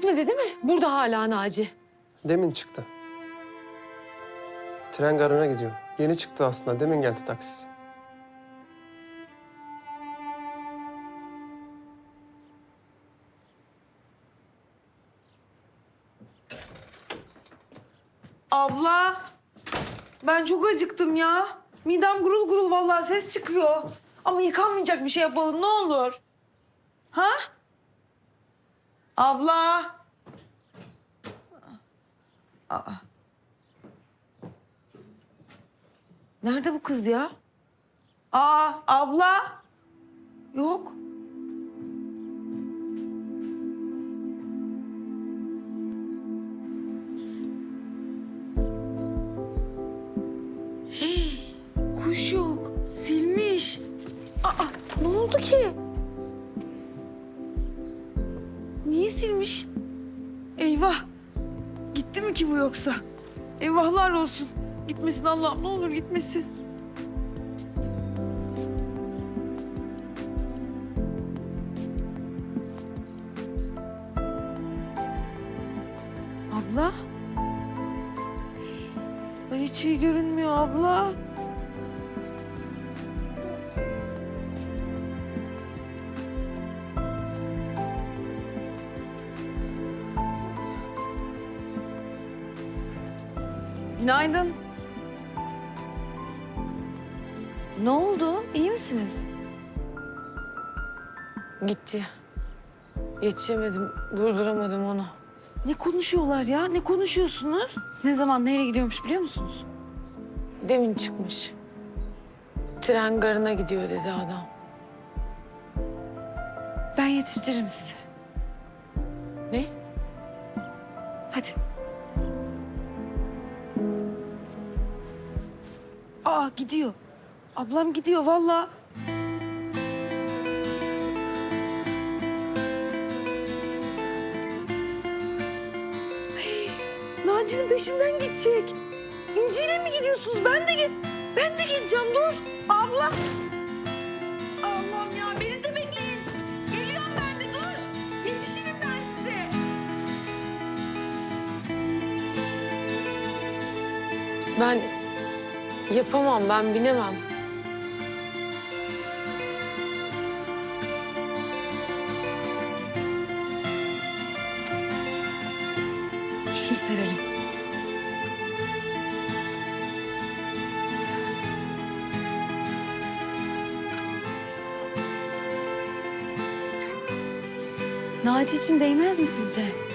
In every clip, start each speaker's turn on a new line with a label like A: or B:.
A: Gitmedi değil mi? Burada hala Naci.
B: Demin çıktı. Tren garına gidiyor. Yeni çıktı aslında. Demin geldi taksi.
C: Abla, ben çok acıktım ya. Midem gurul gurul vallahi ses çıkıyor. Ama yıkanmayacak bir şey yapalım ne olur. Ha? Abla. Aa. Nerede bu kız ya? Aa, abla. Yok. Kuş yok. Silmiş. Aa, ne oldu ki? Ki bu yoksa? Eyvahlar olsun. Gitmesin Allah'ım ne olur gitmesin. Abla? Ay hiç iyi görünmüyor abla. Günaydın. Ne oldu? İyi misiniz?
A: Gitti. Yetişemedim, durduramadım onu.
C: Ne konuşuyorlar ya? Ne konuşuyorsunuz? Ne zaman nereye gidiyormuş biliyor musunuz?
A: Demin çıkmış. Tren garına gidiyor dedi adam.
C: Ben yetiştiririm sizi.
A: Ne?
C: Hadi. Aa gidiyor. Ablam gidiyor vallahi. Hey, Naci'nin peşinden gidecek. İnci'yle mi gidiyorsunuz? Ben de gel. Ben de geleceğim dur. Abla. Allah'ım ya beni de bekleyin. Geliyorum ben de dur. Yetişirim ben size.
A: Ben yapamam, ben binemem.
C: Şunu serelim. Naci için değmez mi sizce?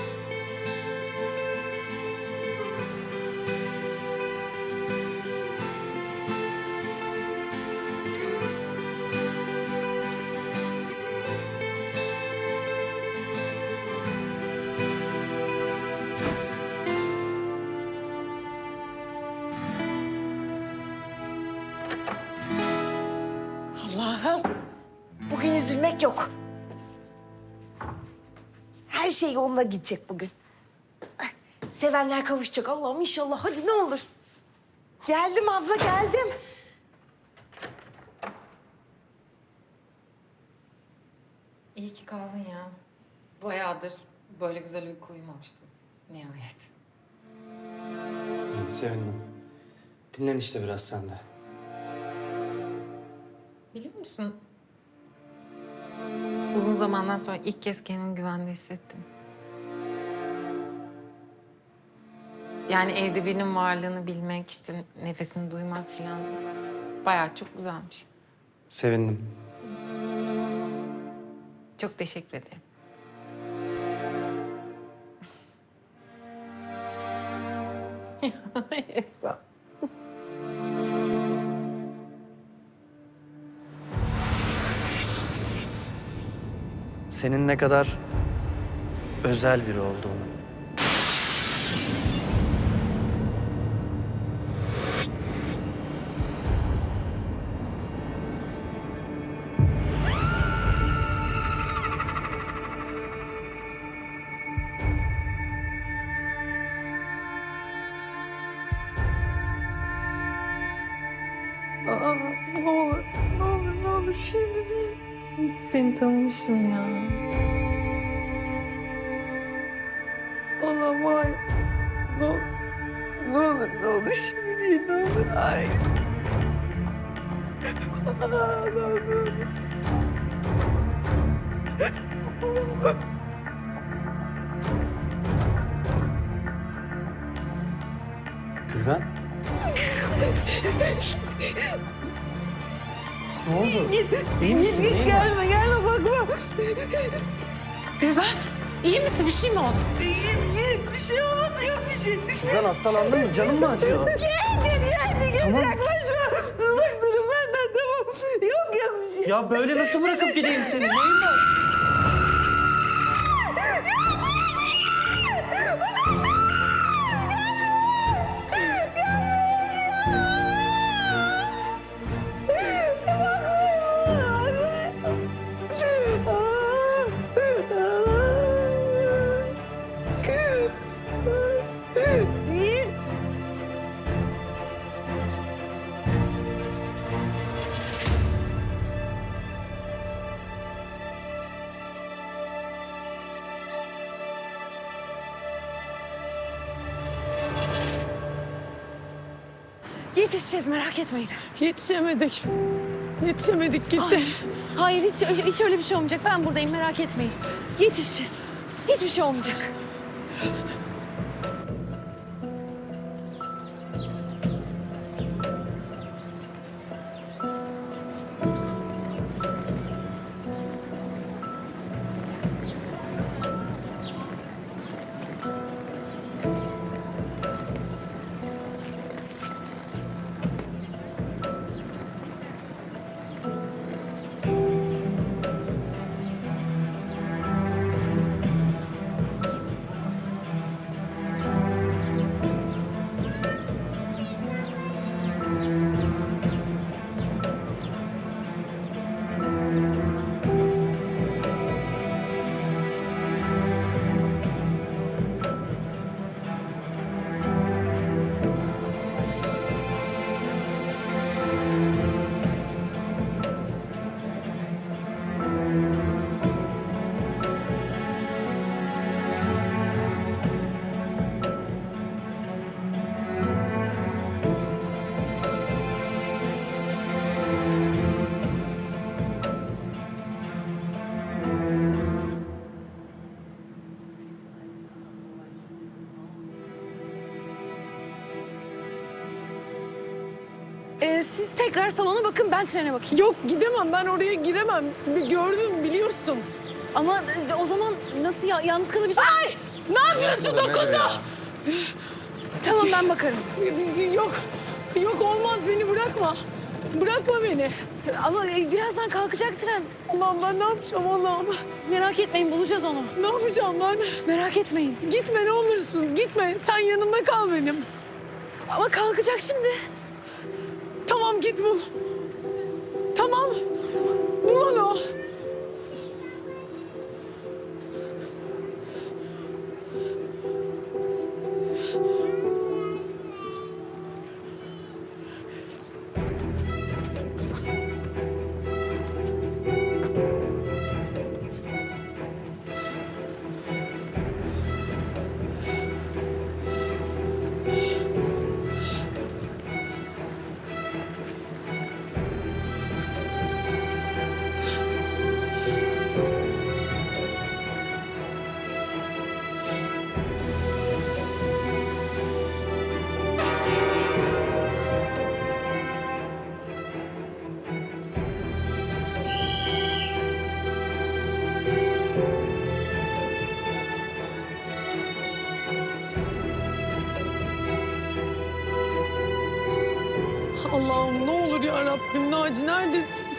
D: Allah'ım. Bugün üzülmek yok. Her şey yoluna gidecek bugün. Sevenler kavuşacak Allah'ım inşallah. Hadi ne olur. Geldim abla geldim.
E: İyi ki kaldın ya. Bayağıdır böyle güzel uyku uyumamıştım. Nihayet.
F: İyi, sevindim. Dinlen işte biraz sen de.
E: Biliyor musun? Uzun zamandan sonra ilk kez kendimi güvende hissettim. Yani evde birinin varlığını bilmek, işte nefesini duymak falan bayağı çok güzelmiş.
F: Sevindim.
E: Çok teşekkür ederim. Esra.
F: Senin ne kadar özel biri olduğunu.
C: Aa, ne olur, ne olur, ne olur şimdi değil.
E: Seni tanımışım ya.
C: Allah'ım hayır. Ne, ne olur ne olur şimdi değil ne olur hayır. Allah'ım ne.
F: Ne oldu? İyi misin?
C: Git git gelme gelme bakma.
E: Gülben iyi misin? Bir şey mi oldu?
C: Git git bir şey olmadı yok bir şey.
F: Gülben hastalandın mı? Canın mı acıyor?
C: Gel gel gel gel yaklaşma. Uzak durun benden tamam. Yok yok bir şey.
F: Ya böyle nasıl bırakıp gideyim seni? Neyin var?
G: Yetişeceğiz merak etmeyin.
A: Yetişemedik. Yetişemedik gitti.
G: Hayır hiç, hiç öyle bir şey olmayacak. Ben buradayım merak etmeyin. Yetişeceğiz. Hiçbir şey olmayacak. Siz tekrar salona bakın ben trene bakayım.
A: Yok gidemem ben oraya giremem. Bir Gördüm biliyorsun.
G: Ama e, o zaman nasıl ya, yalnız kalabileceğim?
A: Ay ne yapıyorsun dokunma.
G: Tamam ben bakarım.
A: Yok yok olmaz beni bırakma. Bırakma beni.
G: Ama e, birazdan kalkacak tren.
A: Allah'ım ben ne yapacağım Allah'ım.
G: Merak etmeyin bulacağız onu.
A: Ne yapacağım ben?
G: Merak etmeyin.
A: Gitme ne olursun gitme. Sen yanımda kal benim.
G: Ama kalkacak şimdi.
A: Tamam git bul. Allah'ım ne olur ya Rabbim Naci neredesin?